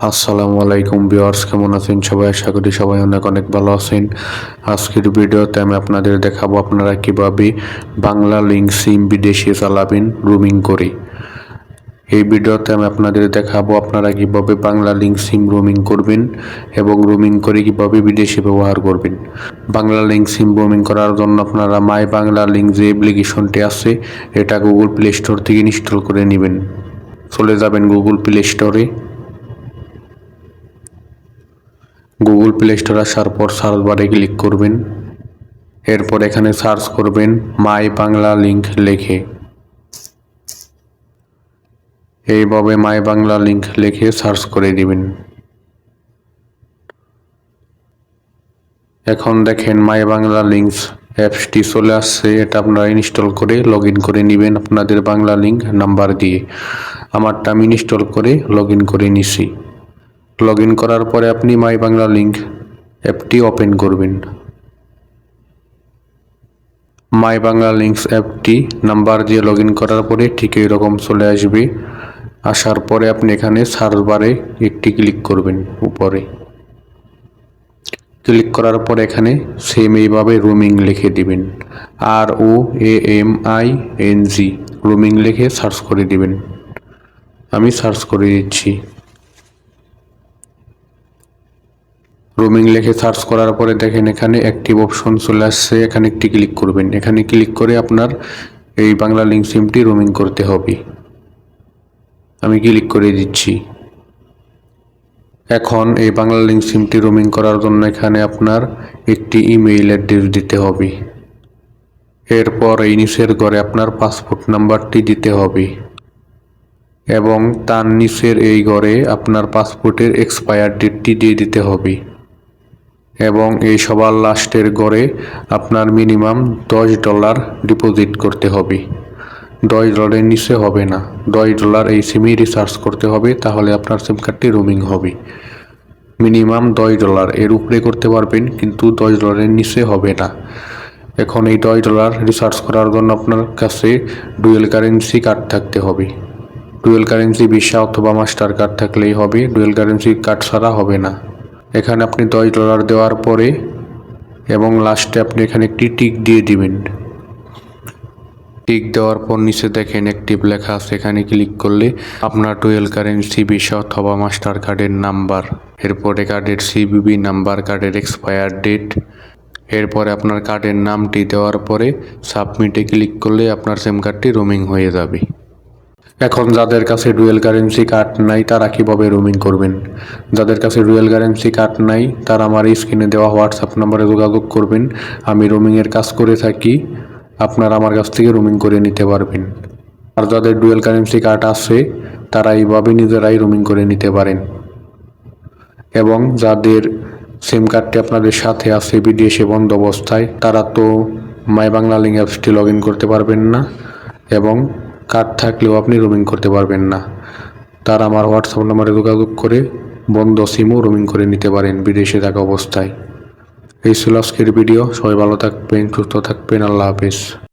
আসসালামু আলাইকুম ভিউয়ার্স, কেমন আছেন সবাই? আশা করি সবাই অনেক অনেক ভালো আছেন। আজকের ভিডিওতে আমি আপনাদের দেখাবো আপনারা কীভাবে বাংলা লিঙ্ক সিম বিদেশে চালাবেন রুমিং করে। এই ভিডিওতে আমি আপনাদের দেখাবো আপনারা কীভাবে বাংলা লিঙ্ক সিম রোমিং করবেন এবং রোমিং করে কীভাবে বিদেশে ব্যবহার করবেন। বাংলা লিঙ্ক সিম রোমিং করার জন্য আপনারা মাই বাংলা লিঙ্ক যে অ্যাপ্লিকেশনটি আছে, এটা গুগল প্লে স্টোর থেকে ইনস্টল করে নেবেন। চলে যাবেন গুগল প্লে স্টোরে গুগল প্লে স্টোর আসার পর সার্চ বারে ক্লিক করবেন। এরপর এখানে সার্চ করবেন মাই বাংলা লিঙ্ক লিখে। এইভাবে মাই বাংলা লিঙ্ক লিখে সার্চ করে দিবেন এখন দেখেন মাই বাংলা লিঙ্কস অ্যাপসটি চলে আসছে। এটা আপনারা ইনস্টল করে লগ করে নেবেন আপনাদের বাংলা লিঙ্ক নাম্বার দিয়ে। আমারটা আমি ইনস্টল করে লগ করে নিছি। লগ ইন করার পরে আপনি মাই বাংলা লিঙ্ক অ্যাপটি ওপেন করবেন। মাই বাংলা লিঙ্কস অ্যাপটি নাম্বার দিয়ে লগ ইন করার পরে ঠিক এরকম চলে আসবে। আসার পরে আপনি এখানে সার্চ বারে একটি ক্লিক করবেন উপরে। ক্লিক করার পর এখানে সেম এইভাবে রুমিং লিখে দিবেন। R O A M I N G roaming লিখে সার্চ করে দিবেন। আমি সার্চ করে দিচ্ছি। রোমিং লিখে সার্চ করার পরে দেখেন এখানে অ্যাক্টিভ অপশন চলে আসছে। এখানে একটি ক্লিক করবেন। এখানে ক্লিক করে আপনার এই বাংলা লিঙ্ক সিমটি রোমিং করতে হবে। আমি ক্লিক করে দিচ্ছি। এখন এই বাংলা লিঙ্ক সিমটি রোমিং করার জন্য এখানে আপনার একটি ইমেইল অ্যাড্রেস দিতে হবে। এরপর এই নিচের ঘরে আপনার পাসপোর্ট নাম্বারটি দিতে হবে। এবং তার নিচের এই ঘরে আপনার পাসপোর্টের এক্সপায়ার ডেটটি দিয়ে দিতে হবে। এবং এই সবার লাস্টের গড়ে আপনার মিনিমাম দশ ডলার ডিপোজিট করতে হবে। দশ ডলারের নিচে হবে না। দশ ডলার এই সিমই রিচার্জ করতে হবে, তাহলে আপনার সিম কার্ডটি রোমিং হবে। মিনিমাম দশ ডলার এর উপরে করতে পারবেন, কিন্তু দশ ডলারের নিচে হবে না। এখন এই দশ ডলার রিচার্জ করার জন্য আপনার কাছে ডুয়েল কারেন্সি কার্ড থাকতে হবে। ডুয়েল কারেন্সি ভিসা অথবা মাস্টার কার্ড থাকলেই হবে। ডুয়েল কারেন্সি কার্ড ছাড়া হবে না। এখানে আপনি দশ ডলার দেওয়ার পরে এবং লাস্টে আপনি এখানে একটি টিক দিয়ে দিবেন। টিক দেওয়ার পর নিচে দেখেন অ্যাক্টিভ লেখা আছে, এখানে ক্লিক করলে আপনার টুয়েল কারেন্সি ভিসা অথবা মাস্টার কার্ডের নাম্বার এরপরে কার্ডের সিবিবি নাম্বার কার্ডের এক্সপায়ার ডেট এরপরে আপনার কার্ডের নামটি দেওয়ার পরে সাবমিটে ক্লিক করলে আপনার সিম কার্ডটি রোমিং হয়ে যাবে। এখন যাদের কাছে ডুয়েল কারেন্সি কার্ড নাই, তারা কীভাবে রোমিং করবেন? যাদের কাছে ডুয়েল কারেন্সি কার্ড নাই, তারা আমার স্ক্রিনে দেওয়া হোয়াটসঅ্যাপ নাম্বারে যোগাযোগ করবেন। আমি রোমিংয়ের কাজ করে থাকি, আপনারা আমার কাছ থেকে রোমিং করে নিতে পারবেন। আর যাদের ডুয়েল কারেন্সি কার্ড আছে, তারা এইভাবে নিজেরাই রোমিং করে নিতে পারেন। এবং যাদের সিম কার্ডটি আপনাদের সাথে আছে বিদেশে বন্ধ অবস্থায়, তারা তো মাই বাংলা লিঙ্ক অ্যাপসটি লগ ইন করতে পারবেন না। এবং কার্ড থাকলেও আপনি রোমিং করতে পারবেন না। তার আমার হোয়াটসঅ্যাপ নাম্বারে যোগাযোগ করে বন্ধ সিমও রোমিং করে নিতে পারেন বিদেশে থাকা অবস্থায়। এই ছিল আজকের ভিডিও সবাই ভালো থাকবেন, সুস্থ থাকবেন। আল্লাহ হাফিজ।